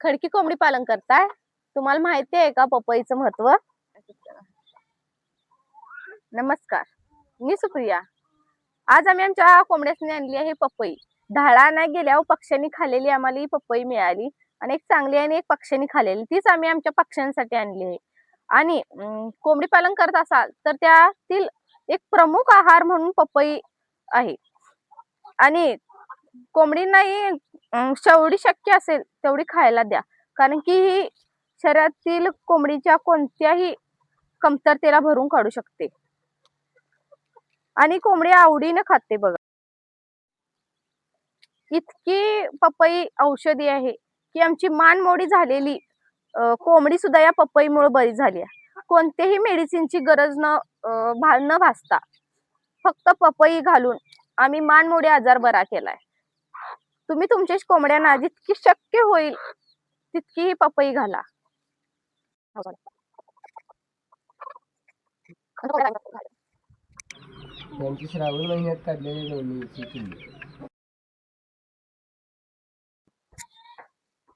खडकी कोंबडी पालन करताय? तुम्हाला माहिती आहे का पपईचं महत्त्व नमस्कार मी सुप्रिया. आज आम्ही आमच्या कोंबड्यासनी आणली आहे पपई. ढाळा नाही गेल्यावर हो, पक्ष्यांनी खाल्लेली आम्हाला ही पपई मिळाली. आणि एक चांगली आणि एक पक्ष्यांनी खाल्लेली तीच आम्ही आमच्या पक्ष्यांसाठी आणली आहे. आणि कोंबडी पालन करत असाल तर त्यातील एक प्रमुख आहार म्हणून पपई आहे. आणि कोंबडींनाही शेवडी जेवढी शक्य असेल तेवढी खायला द्या. कारण की ही शरीरातील कोंबडीच्या कोणत्याही कमतरतेला भरून काढू शकते. आणि कोंबडी आवडीने खाते बघा. इतकी पपई औषधी आहे की आमची मान मोडी झालेली कोंबडी सुद्धा या पपईमुळे बरी झाली आहे. कोणतेही मेडिसिनची गरज न भा- न भासता फक्त पपई घालून आम्ही मानमोडी आजार बरा केलाय. तुम्ही तुमच्या कोंबड्यांना जितकी शक्य होईल तितकी ही पपई घाला. श्रावण महिन्यात काढलेली